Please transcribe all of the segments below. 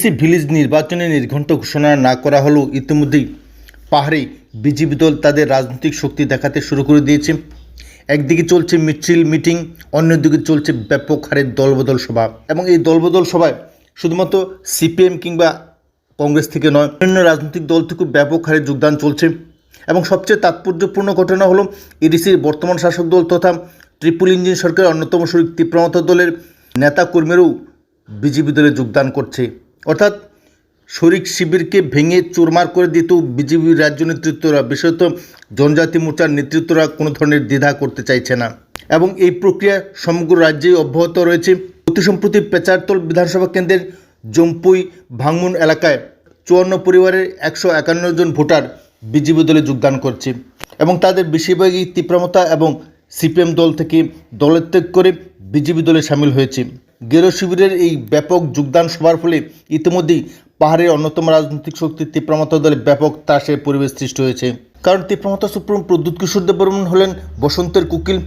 DC village নির্বাচনে নির্ঘণ্ট ঘোষণা না করা হলেও ইতিমধ্যেই পাহাড়ে বিজেপি দল তাদের রাজনৈতিক শক্তি দেখাতে শুরু করে দিয়েছে। একদিকে চলছে মিছিল, মিটিং, অন্যদিকে চলছে ব্যাপক হারে দলবদল সভা এবং এই দলবদল সভায় শুধুমাত্র সিপিএম কিংবা কংগ্রেস থেকে নয় অন্য রাজনৈতিক দল থেকেও ব্যাপক হারে যোগদান চলছে এবং সবচেয়ে তাৎপর্যপূর্ণ ঘটনা হলো এডিসির বর্তমান শাসক দল তথা ট্রিপল ইঞ্জিন সরকারের অন্যতম শরিক তীব্রমতা দলের নেতা কর্মীরাও বিজেপি দলে যোগদান করছে। অর্থাৎ শরিক শিবিরকে ভেঙে চুরমার করে দিতেও বিজেপির রাজ্য নেতৃত্বরা, বিশেষত জনজাতি মোর্চার নেতৃত্বরা কোনো ধরনের দ্বিধা করতে চাইছে না। এবং এই প্রক্রিয়া সমগ্র রাজ্যেই অব্যাহত রয়েছে। অতি সম্প্রতি পেচারতল বিধানসভা কেন্দ্রের জম্পুই ভাঙমুন এলাকায় চুয়ান্ন পরিবারের একশো একান্ন জন ভোটার বিজেপি দলে যোগদান করছে এবং তাদের বেশিরভাগই তীব্রমতা এবং সিপিএম দল থেকে দলত্যাগ করে বিজেপি দলে সামিল হয়েছে। গেরো শিবিরের এই ব্যাপক যোগদান সভার ফলে ইতিমধ্যেই পাহাড়ের অন্যতম রাজনৈতিক শক্তি তীব্রমতা দলে ব্যাপক তাসের পরিবেশ সৃষ্টি হয়েছে। কারণ তীব্রমতা সুপ্রিম প্রদ্যুৎ কিশোর দেববর্মন হলেন বসন্তের কুকিল।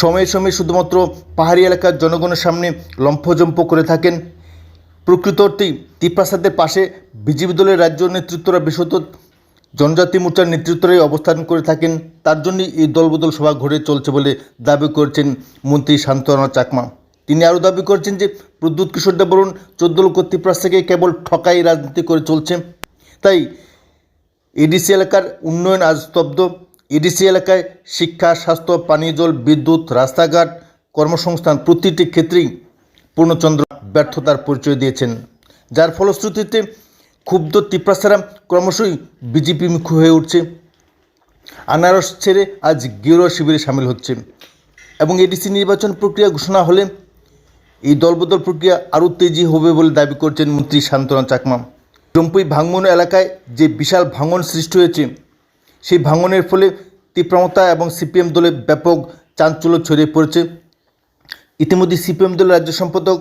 সময়ে সময়ে শুধুমাত্র পাহাড়ি এলাকার জনগণের সামনে লম্ফজম্প করে থাকেন। প্রকৃত অর্থেই তীপ্রাসাদের পাশে বিজেপি দলের রাজ্য নেতৃত্বরা বিশেষত জনজাতি মোর্চার নেতৃত্বরাই অবস্থান করে থাকেন। তার জন্যই এই দলবদল সভা ঘুরে চলছে বলে দাবি করেছেন মন্ত্রী শান্তনা চাকমা। তিনি আরও দাবি করেছেন যে প্রদ্যুৎ কিশোর দেববরুণ চোদ্দ লক্ষ তীপ্রাস থেকে কেবল ঠকাই রাজনীতি করে চলছে। তাই এডিসি এলাকার উন্নয়ন আজ স্তব্ধ। এডিসি এলাকায় শিক্ষা, স্বাস্থ্য পানীয় জল, বিদ্যুৎ, রাস্তাঘাট, কর্মসংস্থান প্রতিটি ক্ষেত্রেই পূর্ণচন্দ্র ব্যর্থতার পরিচয় দিয়েছেন। যার ফলশ্রুতিতে ক্ষুব্ধ তিপ্রাসারা ক্রমশই বিজেপি মুখ হয়ে উঠছে। আনারস ছেড়ে আজ গেরুয়া শিবিরে সামিল হচ্ছে এবং এডিসি নির্বাচন প্রক্রিয়া ঘোষণা হলে এই দলবদল প্রক্রিয়া আরও তেজি হবে বলে দাবি করছেন মন্ত্রী শান্তনা চাকমা। জম্পুই ভাঙন এলাকায় যে বিশাল ভাঙন সৃষ্টি হয়েছে, সেই ভাঙনের ফলে তীব্রমতা এবং সিপিএম দলে ব্যাপক চাঞ্চল্য ছড়িয়ে পড়েছে। ইতিমধ্যে সিপিএম দলের রাজ্য সম্পাদক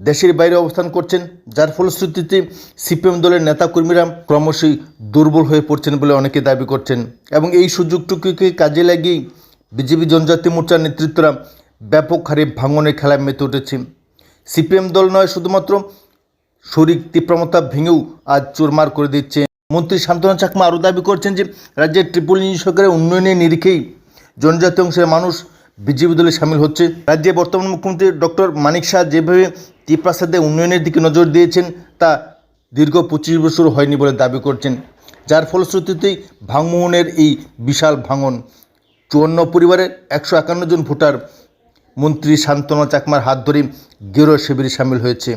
দেশের বাইরে অবস্থান করছেন, যার ফলশ্রুতিতে সিপিএম দলের নেতাকর্মীরা ক্রমশই দুর্বল হয়ে পড়ছেন বলে অনেকে দাবি করছেন। এবং এই সুযোগটুকুকে কাজে লাগিয়েই বিজেপি জনজাতি মোর্চার নেতৃত্বরা ব্যাপক হারে ভাঙনের খেলায় মেতে উঠেছে। সিপিএম দল নয়, শুধুমাত্র শরিক তীব্রমতা ভেঙেও আজ চোরমার করে দিচ্ছে। মন্ত্রী শান্তনা চাকমা আরও দাবি করছেন যে, রাজ্যের ট্রিপল ইঞ্জিন সরকারের উন্নয়নের নিরিখেই জনজাতি অংশের মানুষ বিজেপি দলে সামিল হচ্ছে। রাজ্যে বর্তমান মুখ্যমন্ত্রী ডক্টর মানিক শাহ যেভাবে তীপ্রাসাদে উন্নয়নের দিকে নজর দিয়েছেন, তা দীর্ঘ পঁচিশ বছর হয়নি বলে দাবি করছেন। যার ফলশ্রুতিতেই ভাঙমোহনের এই বিশাল ভাঙন, চুয়ান্ন পরিবারের একশো একান্ন জন ভোটার মন্ত্রী শান্তনু চাকমার হাত ধরে গেরো শিবিরে সামিল হয়েছে।